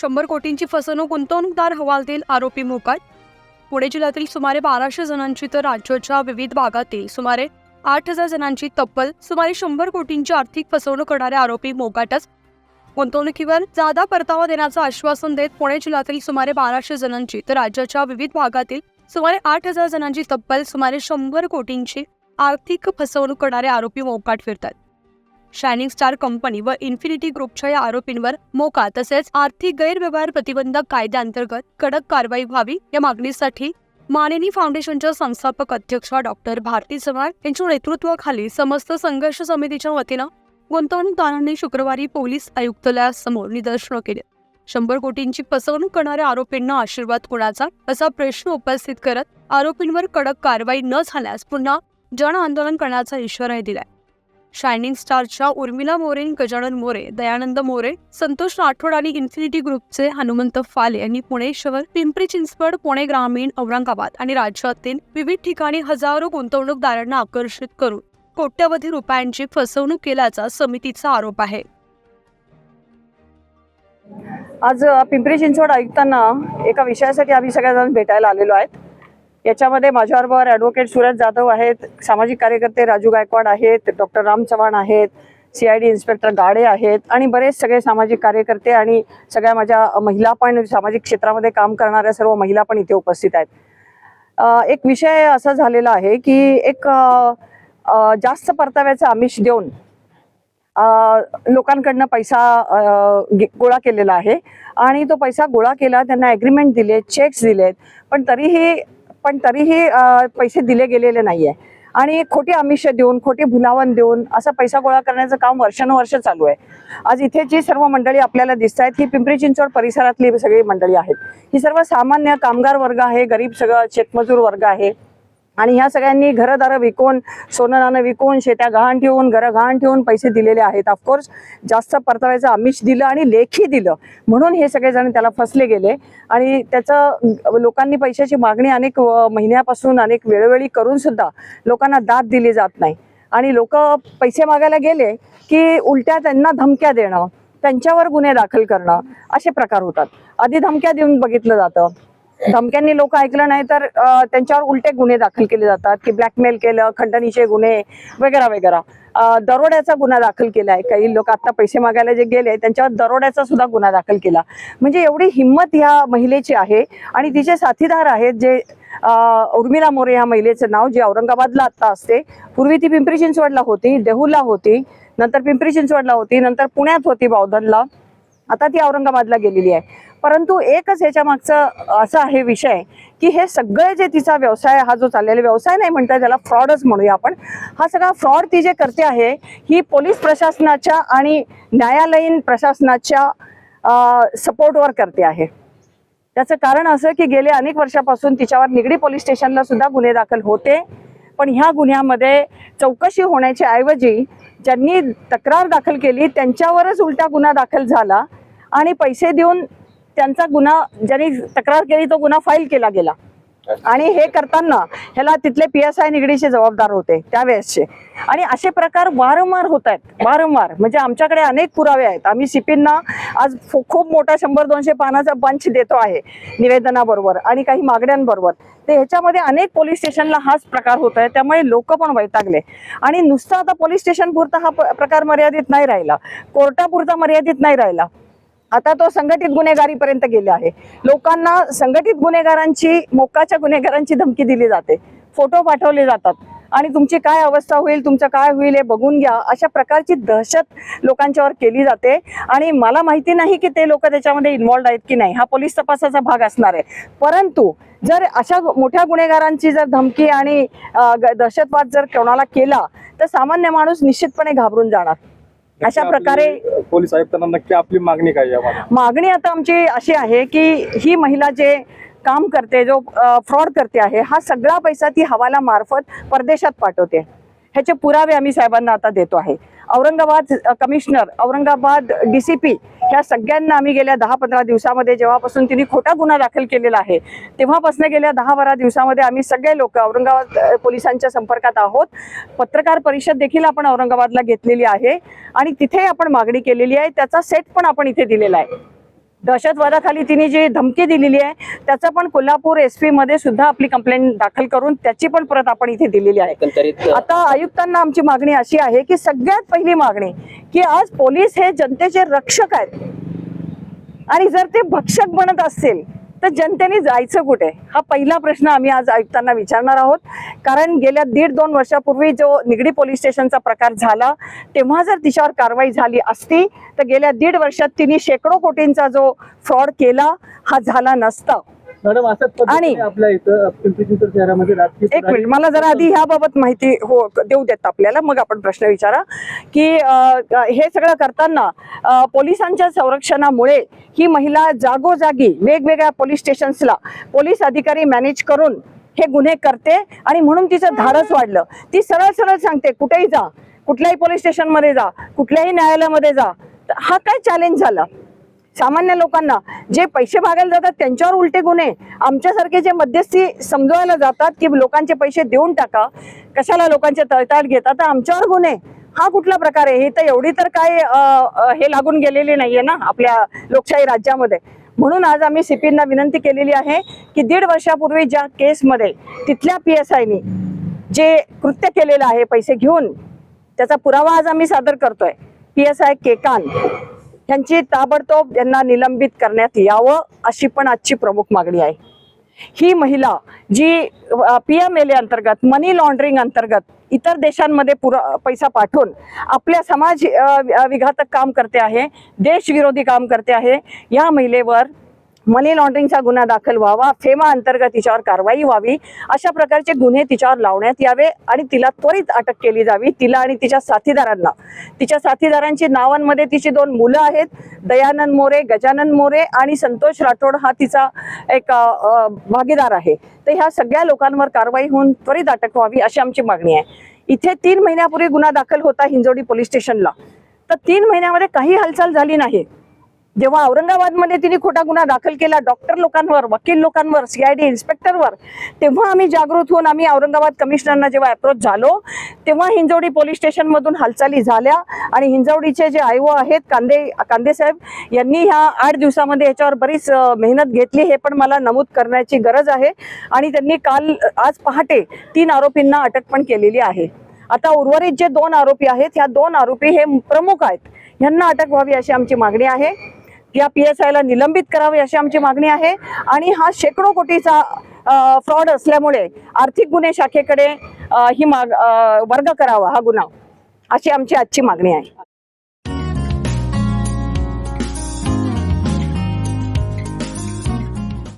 शंभर कोटींची फसवणूक गुंतवणूकदार हवालतील आरोपी मोकाट. पुणे जिल्ह्यातील सुमारे बाराशे जणांची तर राज्याच्या विविध भागातील सुमारे आठ हजार जणांची तब्बल सुमारे शंभर कोटींची आर्थिक फसवणूक करणारे आरोपी मोकाटच. गुंतवणुकीवर जादा परतावा देण्याचं आश्वासन देत पुणे जिल्ह्यातील सुमारे बाराशे जणांची तर राज्याच्या विविध भागातील सुमारे आठ हजार जणांची तब्बल सुमारे शंभर कोटींची आर्थिक फसवणूक करणारे आरोपी मोकाट फिरतात. शायनिंग स्टार कंपनी व इन्फिनिटी ग्रुपच्या या आरोपींवर मोका तसेच आर्थिक गैरव्यवहार प्रतिबंधक कायद्याअंतर्गत कडक कारवाई व्हावी या मागणीसाठी मानिनी फाउंडेशनच्या संस्थापक अध्यक्ष डॉक्टर भारती चव्हाण यांच्या नेतृत्वाखाली समस्त संघर्ष समितीच्या वतीनं गुंतवणूकदारांनी शुक्रवारी पोलीस आयुक्तालयासमोर निदर्शनं केली. शंभर कोटींची फसवणूक करणाऱ्या आरोपींना आशीर्वाद कोणाचा असा प्रश्न उपस्थित करत आरोपींवर कडक कारवाई न झाल्यास पुन्हा जन आंदोलन करण्याचा इशाराही दिलाय. शायनिंग स्टारच्या उर्मिला मोरे गजानन मोरे दयानंद मोरे संतोष राठोड आणि इन्फिनिटी ग्रुपचे हनुमंत फाले यांनी पुणे शहर पिंपरी चिंचवड पुणे ग्रामीण औरंगाबाद आणि राज्यातील विविध ठिकाणी हजारो गुंतवणूकदारांना आकर्षित करून कोट्यवधी रुपयांची फसवणूक केल्याचा समितीचा आरोप आहे. आज पिंपरी चिंचवड ऐकताना एका विषयासाठी आम्ही सगळेजण भेटायला आलेलो आहेत. याच्यामध्ये माझ्याबरोबर ॲडव्होकेट सुरज जाधव आहेत सामाजिक कार्यकर्ते राजू गायकवाड आहेत डॉक्टर राम चव्हाण आहेत C I D inspector Gade आहेत आणि बरेच सगळे सामाजिक कार्यकर्ते आणि सगळ्या माझ्या महिला पण सामाजिक क्षेत्रामध्ये काम करणाऱ्या सर्व महिला पण इथे उपस्थित आहेत. एक विषय असा झालेला आहे की एक जास्त परताव्याचं आमिष देऊन लोकांकडनं पैसा गे- गोळा केलेला आहे आणि तो पैसा गोळा केला त्यांना ॲग्रीमेंट दिले चेक्स दिलेत पण तरीही पण तरीही पैसे दिले गेलेले नाही आहे आणि खोटी आमिष देऊन खोटी भुलावण देऊन असा पैसा गोळा करण्याचं काम वर्षानुवर्ष चालू आहे. आज इथे जी सर्व मंडळी आपल्याला दिसत आहेत ही पिंपरी चिंचवड परिसरातली सगळी मंडळी आहेत. ही सर्व सामान्य कामगार वर्ग आहे गरीब सगळं शेतमजूर वर्ग आहे. आणि ह्या सगळ्यांनी घरदारं विकून सोनं विकून शेत्या गहाण ठेवून घरं गहाण ठेवून पैसे दिलेले आहेत. ऑफकोर्स जास्त परताव्याचं आमिष दिलं आणि लेखी दिलं. म्हणून हे सगळेजण त्याला फसले गेले. आणि त्याचं लोकांनी पैशाची मागणी अनेक महिन्यापासून अनेक वेळोवेळी करून सुद्धा लोकांना दाद दिली जात नाही. आणि लोक पैसे मागायला गेले की उलट्या त्यांना धमक्या देणं त्यांच्यावर गुन्हे दाखल करणं असे प्रकार होतात. आधी धमक्या देऊन बघितलं जातं. धमक्यांनी लोक ऐकलं नाही तर त्यांच्यावर उलटे गुन्हे दाखल केले जातात की ब्लॅकमेल केलं खंडणीचे गुन्हे वगैरे वगैरे. दरोड्याचा गुन्हा दाखल केला आहे. काही लोक आता पैसे मागायला जे गेले त्यांच्यावर दरोड्याचा सुद्धा गुन्हा दाखल केला. म्हणजे एवढी हिंमत ह्या महिलेची आहे आणि तिचे साथीदार आहेत जे उर्मिला मोरे ह्या महिलेचं नाव जे औरंगाबादला आता असते पूर्वी ती पिंपरी चिंचवडला होती देहूला होती नंतर पिंपरी चिंचवडला होती नंतर पुण्यात होती बावधनला. आता ती औरंगाबादला गेलेली आहे. परंतु एकच ह्याच्या मागचं असं आहे विषय की हे सगळे जे तिचा व्यवसाय हा जो चाललेला व्यवसाय नाही म्हणता त्याला फ्रॉडच म्हणूया आपण. हा सगळा फ्रॉड ती जे करते आहे ही पोलीस प्रशासनाच्या आणि न्यायालयीन प्रशासनाच्या सपोर्टवर करते आहे. त्याचं कारण असं की गेले अनेक वर्षापासून तिच्यावर निगडी पोलीस स्टेशनला सुद्धा गुन्हे दाखल होते. पण ह्या गुन्ह्यामध्ये चौकशी होण्याच्या ऐवजी ज्यांनी तक्रार दाखल केली त्यांच्यावरच उलटा गुन्हा दाखल झाला. आणि पैसे देऊन त्यांचा गुन्हा ज्यांनी तक्रार केली तो गुन्हा फाईल केला गेला. आणि हे करताना ह्याला तिथले पी एस आय निगडीचे जबाबदार होते त्यावेळेसचे. आणि असे प्रकार वारंवार होत आहेत वारंवार. म्हणजे आमच्याकडे अनेक पुरावे आहेत. आम्ही सिपींना आज खूप मोठा शंभर दोनशे पानाचा बंच देतो आहे निवेदनाबरोबर आणि काही मागण्यांबरोबर. ते ह्याच्यामध्ये अनेक पोलीस स्टेशनला हाच प्रकार होत आहे त्यामुळे लोक पण वैतागले. आणि नुसतं आता पोलीस स्टेशन पुरता हा प- प्रकार मर्यादित नाही राहिला. कोर्टापुरता मर्यादित नाही राहिला. आता तो संघटित गुन्हेगारीपर्यंत गेले आहे. लोकांना संघटित गुन्हेगारांची मोक्काच्या गुन्हेगारांची धमकी दिली जाते. फोटो पाठवले जातात. आणि तुमची काय अवस्था होईल तुमचं काय होईल हे बघून घ्या. अशा प्रकारची दहशत लोकांच्यावर केली जाते. आणि मला माहिती नाही की ते लोक त्याच्यामध्ये इन्वॉल्ड आहेत की नाही. हा पोलीस तपासाचा भाग असणार आहे. परंतु जर अशा मोठ्या गुन्हेगारांची जर धमकी आणि ग- दहशतवाद जर कोणाला केला तर सामान्य माणूस निश्चितपणे घाबरून जाणार. अशा प्रकारे पोलीस आयुक्तांना नक्की आपली मागणी काय मागणी आता आमची अशी आहे की ही महिला जे काम करते जो फ्रॉड करते आहे हा सगळा पैसा ती हवाला मार्फत परदेशात पाठवते. ह्याचे पुरावे आम्ही साहेबांना आता देतो आहे. औरंगाबाद कमिशनर औरंगाबाद डीसीपी ह्या सगळ्यांना आम्ही गेल्या दहा पंधरा दिवसामध्ये जेव्हापासून तिने खोटा गुन्हा दाखल केलेला आहे तेव्हापासून गेल्या दहा बारा दिवसामध्ये आम्ही सगळे लोक औरंगाबाद पोलिसांच्या संपर्कात आहोत. पत्रकार परिषद देखील आपण औरंगाबादला घेतलेली आहे आणि तिथे आपण मागणी केलेली आहे त्याचा सेट पण आपण इथे दिलेला आहे. दहशतवादाखाली तिने जी धमकी दिलेली आहे त्याचा पण कोल्हापूर एस पी मध्ये सुद्धा आपली कंप्लेंट दाखल करून त्याची पण परत आपण इथे दिलेली आहे. आता आयुक्तांना आमची मागणी अशी आहे की सगळ्यात पहिली मागणी की आज पोलीस हे जनतेचे रक्षक आहेत. आणि जर ते भक्षक बनत असतील तर जनतेने जायचं कुठे? हा पहिला प्रश्न आम्ही आज आयुक्तांना विचारणार आहोत. कारण गेल्या दीड दोन वर्षापूर्वी जो निगडी पोलीस स्टेशनचा प्रकार झाला तेव्हा जर तिच्यावर कारवाई झाली असती तर गेल्या दीड वर्षात तिने शेकडो कोटींचा जो फ्रॉड केला हा झाला नसता. मॅडम असंच आणि- पद्धतीने आपल्या इथं पिंपरी चिंचवड शहरामध्ये राजकीय एक मिनिट मला जरा आधी ह्याबाबत माहिती हो देऊ देत आपल्याला मग आपण प्रश्न विचारा. की हे सगळं करताना पोलिसांच्या संरक्षणामुळे ही महिला जागोजागी वेगवेगळ्या पोलीस स्टेशन्सला पोलीस अधिकारी मॅनेज करून हे गुन्हे करते आणि म्हणून तिचं धाडस वाढलं. ती सरळ सरळ सांगते कुठेही जा कुठल्याही पोलीस स्टेशनमध्ये जा कुठल्याही न्यायालयामध्ये जा. हा काय चॅलेंज झाला? सामान्य लोकांना जे पैसे भागायला जातात त्यांच्यावर उलटे गुन्हे. आमच्यासारखे जे मध्यस्थी समजवायला जातात की लोकांचे पैसे देऊन टाका कशाला लोकांचे तळताळ घेतात तर आमच्यावर गुन्हे. हा कुठला प्रकार आहे? हे तर एवढी तर काय हे लागून गेलेली नाहीये ना आपल्या लोकशाही राज्यामध्ये. म्हणून आज आम्ही सीपींना विनंती केलेली आहे की दीड वर्षापूर्वी ज्या केसमध्ये तिथल्या पी एस आयनी जे कृत्य केलेलं आहे पैसे घेऊन त्याचा पुरावा आज आम्ही सादर करतोय. P S I Kekan. यांची ताबडतोब यांना निलंबित करण्यात यावं अशी पण आजची प्रमुख मागणी आहे. ही महिला जी पी एम एल ए अंतर्गत मनी लॉन्ड्रिंग अंतर्गत इतर देशांमध्ये पुरा पैसा पाठवून आपल्या समाज विघातक काम करते आहे देशविरोधी काम करते आहे या महिलेवर मनी लॉन्ड्रिंगचा गुन्हा दाखल व्हावा फेमा अंतर्गत तिच्यावर कारवाई व्हावी अशा प्रकारचे गुन्हे तिच्यावर लावण्यात यावे आणि तिला त्वरित अटक केली जावी. तिला आणि तिच्या साथीदारांना. तिच्या साथीदारांची नावांमध्ये तिची दोन मुलं आहेत दयानंद मोरे गजानन मोरे आणि संतोष राठोड हा तिचा एक भागीदार आहे. तर ह्या सगळ्या लोकांवर कारवाई होऊन त्वरित अटक व्हावी अशी आमची मागणी आहे. इथे तीन महिन्यापूर्वी गुन्हा दाखल होता हिंजोडी पोलीस स्टेशनला. तर तीन महिन्यामध्ये काही हालचाल झाली नाही. जेव्हा औरंगाबादमध्ये तिने खोटा गुन्हा दाखल केला डॉक्टर लोकांवर वकील लोकांवर सीआयडी इन्स्पेक्टरवर तेव्हा आम्ही जागृत होऊन आम्ही औरंगाबाद कमिशनरना जेव्हा अप्रोच झालो तेव्हा हिंजवडी पोलीस स्टेशनमधून हालचाली झाल्या आणि हिंजवडीचे जे आयओ आहेत कांदे कांदे साहेब यांनी ह्या आठ दिवसामध्ये याच्यावर बरीच मेहनत घेतली हे पण मला नमूद करण्याची गरज आहे. आणि त्यांनी काल आज पहाटे तीन आरोपींना अटक पण केलेली आहे. आता उर्वरित जे दोन आरोपी आहेत ह्या दोन आरोपी हे प्रमुख आहेत. यांना अटक व्हावी अशी आमची मागणी आहे. या पी एस आयला निलंबित करावे अशी आमची मागणी आहे. आणि हा शेकडो कोटीचा फ्रॉड असल्यामुळे आर्थिक गुन्हे शाखेकडे ही माग वर्ग करावा हा गुन्हा. अशी आमची आजची मागणी आहे.